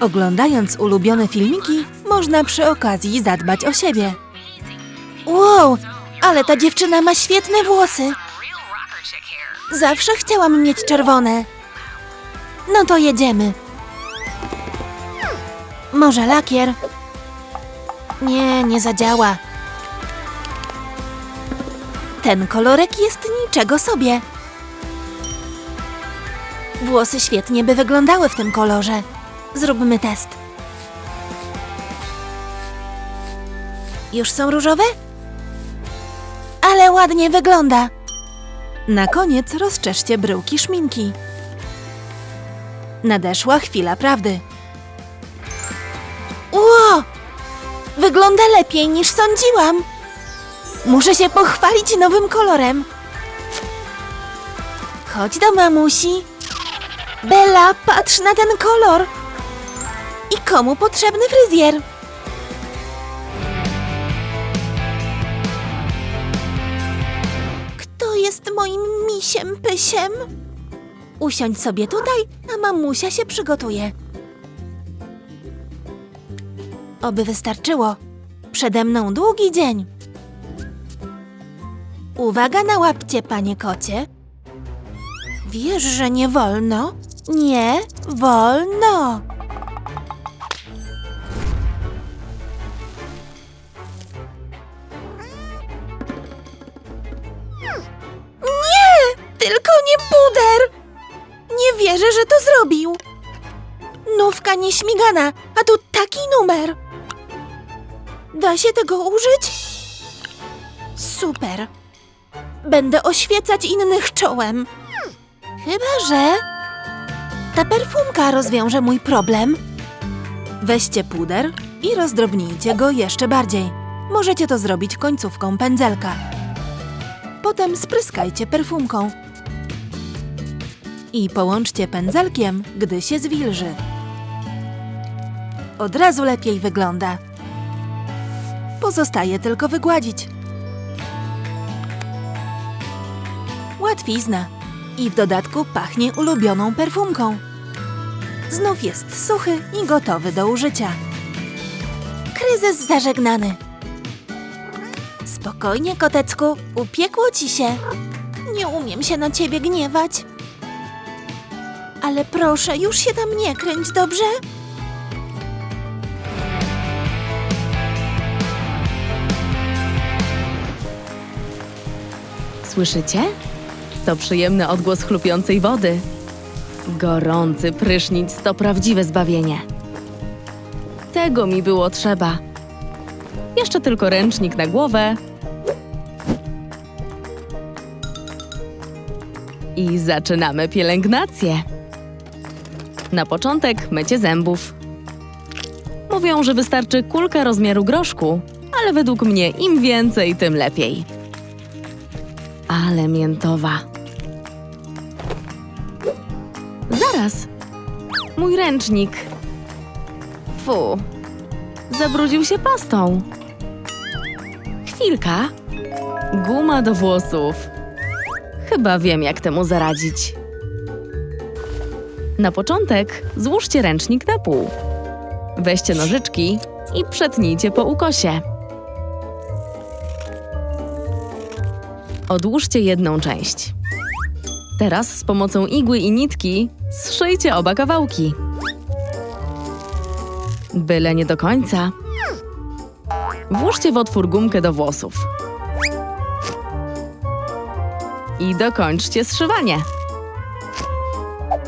Oglądając ulubione filmiki, można przy okazji zadbać o siebie. Wow, ale ta dziewczyna ma świetne włosy. Zawsze chciałam mieć czerwone. No to jedziemy. Może lakier? Nie, nie zadziała. Ten kolorek jest niczego sobie. Włosy świetnie by wyglądały w tym kolorze. Zróbmy test. Już są różowe? Ale ładnie wygląda. Na koniec rozczeszcie bryłki szminki. Nadeszła chwila prawdy. Ło! Wygląda lepiej niż sądziłam. Muszę się pochwalić nowym kolorem. Chodź do mamusi. Bella, patrz na ten kolor. I komu potrzebny fryzjer? Kto jest moim misiem pysiem? Usiądź sobie tutaj, a mamusia się przygotuje. Oby wystarczyło. Przede mną długi dzień. Uwaga na łapcie, panie kocie. Wiesz, że nie wolno? Nie wolno. Wierzę, że to zrobił. Nówka nieśmigana, a tu taki numer. Da się tego użyć? Super. Będę oświecać innych czołem. Chyba, że ta perfumka rozwiąże mój problem. Weźcie puder i rozdrobnijcie go jeszcze bardziej. Możecie to zrobić końcówką pędzelka. Potem spryskajcie perfumką. I połączcie pędzelkiem, gdy się zwilży. Od razu lepiej wygląda. Pozostaje tylko wygładzić. Łatwizna. I w dodatku pachnie ulubioną perfumką. Znów jest suchy i gotowy do użycia. Kryzys zażegnany. Spokojnie, kotecku, upiekło ci się. Nie umiem się na ciebie gniewać. Ale proszę, już się tam nie kręć, dobrze? Słyszycie? To przyjemny odgłos chlupiącej wody. Gorący prysznic to prawdziwe zbawienie. Tego mi było trzeba. Jeszcze tylko ręcznik na głowę. I zaczynamy pielęgnację. Na początek mycie zębów. Mówią, że wystarczy kulka rozmiaru groszku, ale według mnie im więcej, tym lepiej ale miętowa. Zaraz! Mój ręcznik. Fu. Zabrudził się pastą. Chwilka. Guma do włosów. Chyba wiem, jak temu zaradzić. Na początek złóżcie ręcznik na pół. Weźcie nożyczki i przetnijcie po ukosie. Odłóżcie jedną część. Teraz z pomocą igły i nitki zszyjcie oba kawałki. Byle nie do końca. Włóżcie w otwór gumkę do włosów. I dokończcie zszywanie.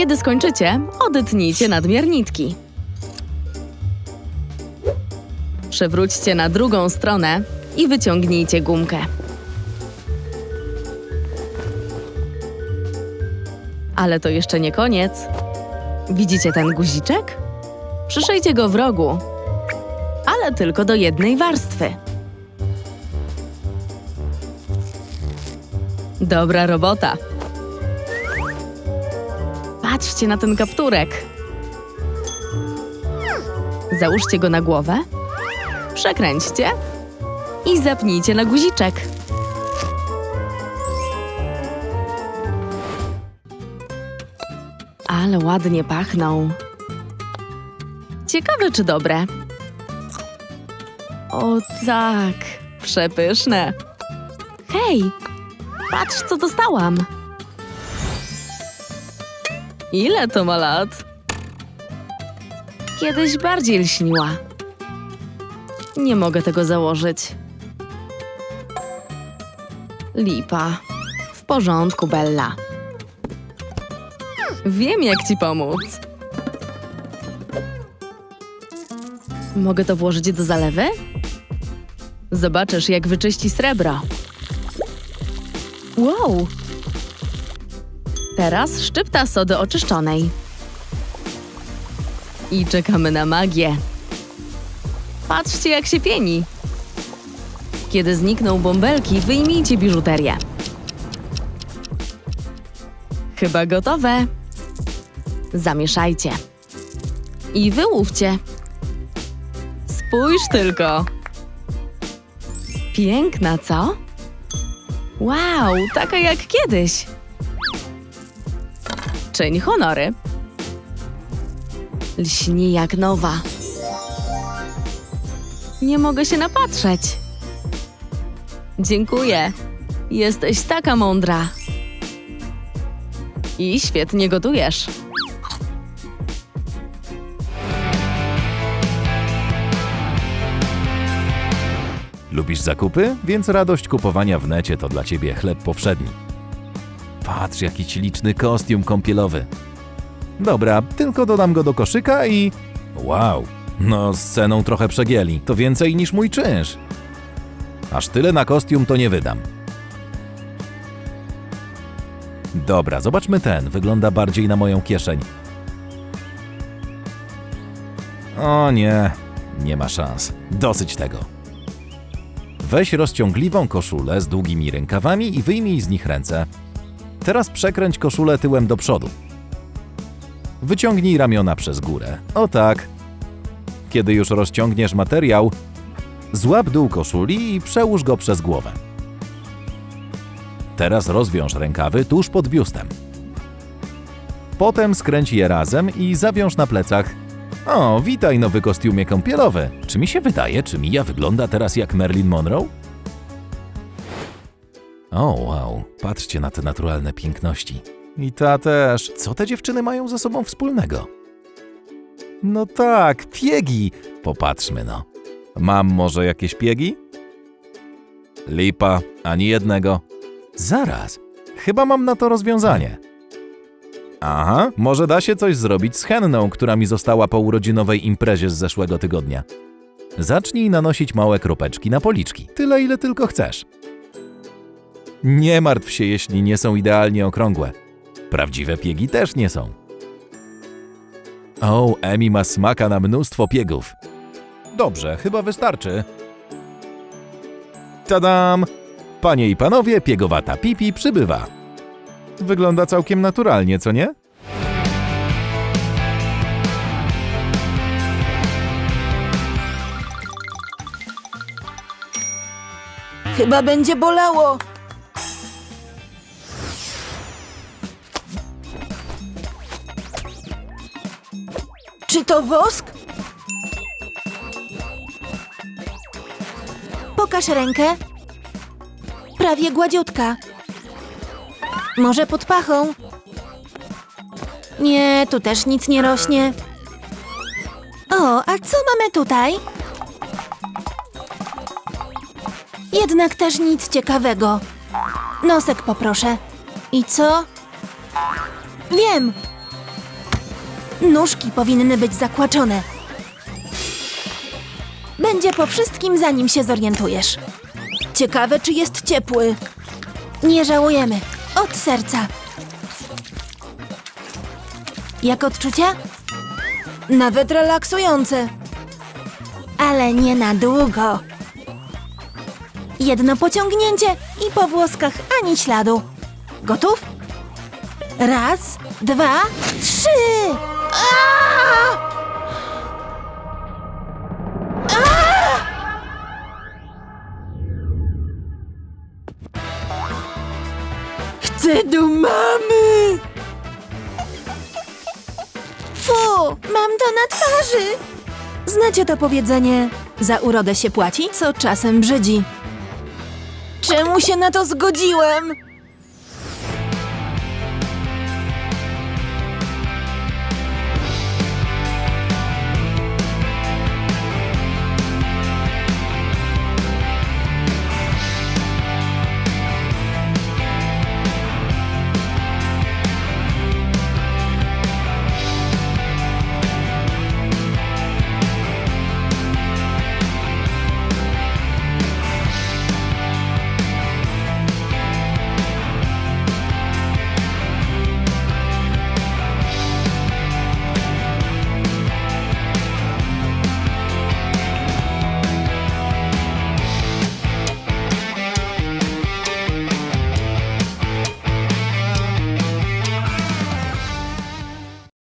Kiedy skończycie, odetnijcie nadmiar nitki. Przewróćcie na drugą stronę i wyciągnijcie gumkę. Ale to jeszcze nie koniec. Widzicie ten guziczek? Przyszyjcie go w rogu, ale tylko do jednej warstwy. Dobra robota. Patrzcie na ten kapturek. Załóżcie go na głowę, przekręćcie i zapnijcie na guziczek. Ale ładnie pachną. Ciekawe, czy dobre. O tak, przepyszne. Hej, patrz, co dostałam. Ile to ma lat? Kiedyś bardziej lśniła. Nie mogę tego założyć. Lipa. W porządku, Bella. Wiem, jak ci pomóc. Mogę to włożyć do zalewy? Zobaczysz, jak wyczyści srebro. Wow! Teraz szczypta sody oczyszczonej. I czekamy na magię. Patrzcie, jak się pieni. Kiedy znikną bąbelki, wyjmijcie biżuterię. Chyba gotowe. Zamieszajcie. I wyłówcie. Spójrz tylko. Piękna, co? Wow, taka jak kiedyś. Czyń honory. Lśni jak nowa. Nie mogę się napatrzeć. Dziękuję. Jesteś taka mądra. I świetnie gotujesz. Lubisz zakupy? Więc radość kupowania w necie to dla ciebie chleb powszedni. Patrz, jaki śliczny kostium kąpielowy. Dobra, tylko dodam go do koszyka i... Wow, no z ceną trochę przegięli. To więcej niż mój czynsz. Aż tyle na kostium to nie wydam. Dobra, zobaczmy ten. Wygląda bardziej na moją kieszeń. O nie, nie ma szans. Dosyć tego. Weź rozciągliwą koszulę z długimi rękawami i wyjmij z nich ręce. Teraz przekręć koszulę tyłem do przodu. Wyciągnij ramiona przez górę. O tak. Kiedy już rozciągniesz materiał, złap dół koszuli i przełóż go przez głowę. Teraz rozwiąż rękawy tuż pod biustem. Potem skręć je razem i zawiąż na plecach. O, witaj nowy kostiumie kąpielowy. Czy mi się wydaje, czy Mia wygląda teraz jak Marilyn Monroe? O, wow, patrzcie na te naturalne piękności. I ta też. Co te dziewczyny mają ze sobą wspólnego? No tak, piegi. Popatrzmy no. Mam może jakieś piegi? Lipa, ani jednego. Zaraz, chyba mam na to rozwiązanie. Aha, może da się coś zrobić z henną, która mi została po urodzinowej imprezie z zeszłego tygodnia. Zacznij nanosić małe kropeczki na policzki, tyle ile tylko chcesz. Nie martw się, jeśli nie są idealnie okrągłe. Prawdziwe piegi też nie są. O, Emi ma smaka na mnóstwo piegów. Dobrze, chyba wystarczy. Tadam! Panie i panowie, piegowata Pipi przybywa. Wygląda całkiem naturalnie, co nie? Chyba będzie bolało. To wosk? Pokaż rękę. Prawie gładziutka. Może pod pachą? Nie, tu też nic nie rośnie. O, a co mamy tutaj? Jednak też nic ciekawego. Nosek poproszę. I co? Wiem! Nóżki powinny być zakłaczone. Będzie po wszystkim, zanim się zorientujesz. Ciekawe, czy jest ciepły. Nie żałujemy. Od serca. Jak odczucia? Nawet relaksujące. Ale nie na długo. Jedno pociągnięcie i po włoskach ani śladu. Gotów? Raz, dwa, trzy! Chcę do mamy! Fu, mam to na twarzy! Znacie to powiedzenie, za urodę się płaci, co czasem brzydzi. Czemu się na to zgodziłem?